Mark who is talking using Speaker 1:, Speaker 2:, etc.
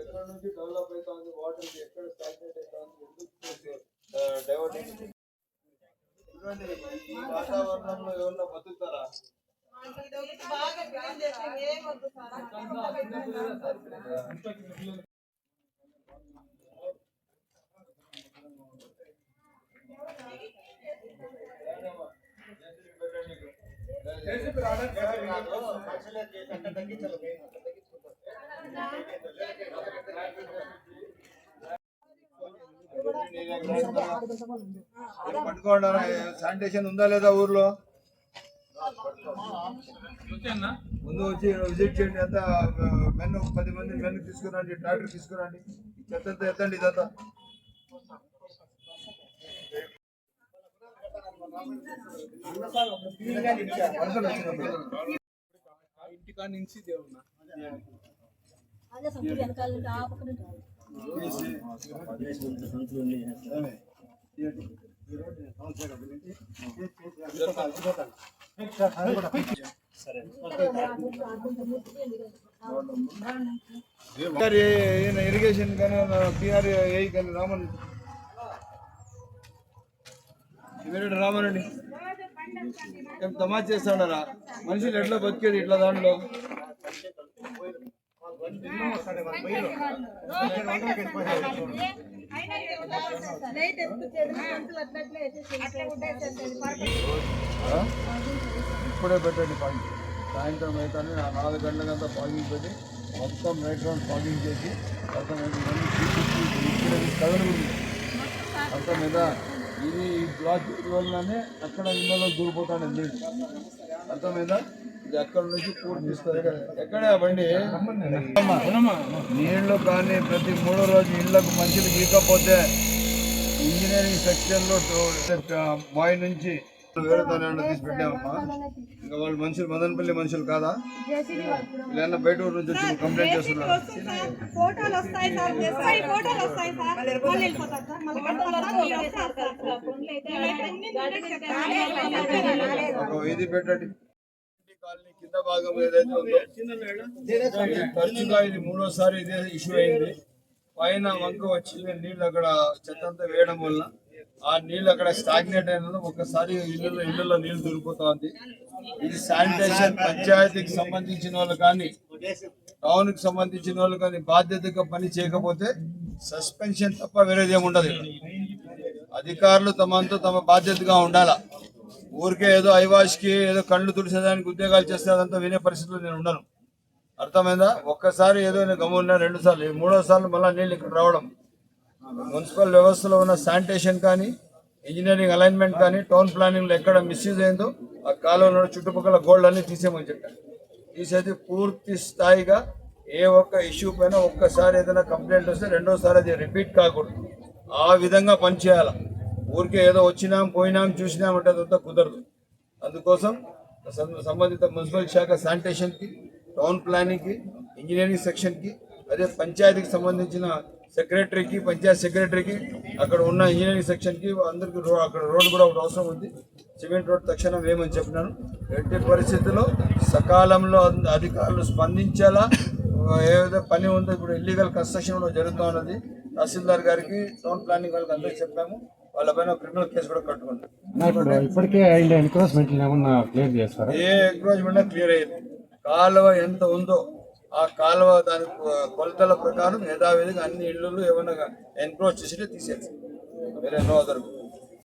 Speaker 1: ఎక్కడ నుంచి డెవలప్ అవుతుంది వాటర్ ఎక్కడ స్టాగ్నేట్ అవుతుంది ఎందుకు డైవర్ట్ చూడండి ఈ వాతావరణంలో ఎవరన్నా బతుకుతారా
Speaker 2: బాగా
Speaker 1: పట్టుకోండి శానిటేషన్ ఉందా లేదా ఊర్లో? ముందు వచ్చి విజిట్ చేయండి అంతా. మెన్ పది మంది మెన్ తీసుకురండి ట్రాక్టర్ తీసుకురండి. చెత్త ఎత్తండి ఇదంతా. తీయండి. పిఆర్ ఈయన ఇరిగేషన్ కానీ పిఆర్ ఏ కానీ రామన్ ఇమీడియట్ రామనండి ఏం తమాషా చేస్తాడారా? మనుషులు ఎట్లా బతికేది ఇట్లా దాంట్లో? ఇప్పుడే పెట్టండి పాయింట్. సాయంత్రం అవుతాను నాలుగు గంటలకంతా పాగింగ్ పెట్టి మొత్తం నైట్ రౌండ్ పాగింగ్ చేసి అర్థమైంది. ఇవన్నీ తీపిచ్చి ఇక్కడ ఇది కదలకూడదు అర్థమైందా? ఇది ఈ బ్లాక్ వల్లనే అక్కడ ఇళ్ళలో దూరిపోతాడు నీళ్ళు అర్థమైందా? ఇది అక్కడ నుంచి పూర్తి ఇస్తుంది ఎక్కడ బండి? నీళ్ళు కానీ ప్రతి మూడో రోజు ఇళ్ళకు మంచిలు గీకపోతే ఇంజనీరింగ్ సెక్షన్లో బాయ్ నుంచి వేరే తన తీసి పెట్టామమ్మా ఇంకా వాళ్ళు మనుషులు మదనపల్లి మనుషులు కాదా? లేదా బయట ఊరు నుంచి వచ్చి కంప్లైంట్ చేస్తున్నారు.
Speaker 2: ఫోటోలు వస్తాయి సార్. వస్తాయి ఫోటోలు వస్తాయి సార్.
Speaker 1: ఒక పెట్టండి. కాలనీ కింద భాగం ఏదైతే ఉందో తరచుగా ఇది మూడోసారి ఇదే ఇష్యూ అయింది. పైన వంక వచ్చి నీళ్ళు అక్కడ చెత్త అంతా వేయడం వల్ల ఆ నీళ్ళు అక్కడ స్టాగ్నేట్ అయిన ఒకసారి ఇళ్ళలో ఇళ్ళలో నీళ్ళు దొరికిపోతా ఉంది ఇది శానిటేషన్ పంచాయతీకి సంబంధించిన వాళ్ళు కానీ టౌన్కి సంబంధించిన వాళ్ళు కానీ బాధ్యతగా పని చేయకపోతే సస్పెన్షన్ తప్ప వేరేది ఏమి ఉండదు ఇక్కడ. అధికారులు తమంతా తమ బాధ్యతగా ఉండాలా? ఊరికే ఏదో ఐవాష్కి ఏదో కళ్ళు తుడిసేదానికి ఉద్యోగాలు చేస్తే అదంతా వినే పరిస్థితిలో నేను ఉండను. అర్థమైందా? ఒక్కసారి ఏదో నేను గమ్మున్నా రెండు సార్లు మూడో సార్లు మళ్ళీ నీళ్ళు ఇక్కడ రావడం. మున్సిపల్ వ్యవస్థలో ఉన్న శానిటేషన్ కానీ ఇంజనీరింగ్ అలైన్మెంట్ కానీ టౌన్ ప్లానింగ్లో ఎక్కడ మిస్యూజ్ అయిందో ఆ కాలువలో చుట్టుపక్కల గోల్డ్ అన్ని తీసేయమని చెప్పాను తీసేది పూర్తి స్థాయిగా ఏ ఒక్క ఇష్యూ పైన ఒక్కసారి ఏదైనా కంప్లైంట్ వస్తే రెండోసారి అది రిపీట్ కాకూడదు. ఆ విధంగా పనిచేయాలి? ఊరికే ఏదో వచ్చినాం పోయినాం చూసినాం అంటే అదంతా కుదరదు. అందుకోసం సంబంధిత మున్సిపల్ శాఖ శానిటేషన్కి టౌన్ ప్లానింగ్కి ఇంజనీరింగ్ సెక్షన్కి అదే పంచాయతీకి సంబంధించిన సెక్రటరీకి పంచాయత్ సెక్రటరీకి అక్కడ ఉన్న ఇంజనీరింగ్ సెక్షన్కి అందరికి రో అక్కడ రోడ్డు కూడా ఒకటి అవసరం ఉంది. సిమెంట్ రోడ్ తక్షణం వేయమని చెప్పినాను. ఎట్టి పరిస్థితుల్లో సకాలంలో అధికారులు స్పందించేలా ఏదైతే పని ఉందో ఇప్పుడు ఇల్లీగల్ కన్స్ట్రక్షన్ కూడా జరుగుతూ ఉన్నది. తహసీల్దార్ గారికి టౌన్ ప్లానింగ్ వాళ్ళకి అందరికీ చెప్పాము. వాళ్ళపైన క్రిమినల్ కేసు కూడా కట్టుకున్నాం.
Speaker 3: ఇప్పుడు ఇప్పటికే అయిన ఏమన్నా క్లియర్ చేస్తారా?
Speaker 1: ఏ ఎంక్రోచ్మెంట్ క్లియర్ అయ్యింది. కాలువ ఎంత ఉందో ఆ కాలువ దాని కొలతల ప్రకారం యథావిధిగా అన్ని ఇళ్ళు ఏమైనా ఎన్క్రోచ్ చేసి తీసేది వేరే నో అదర్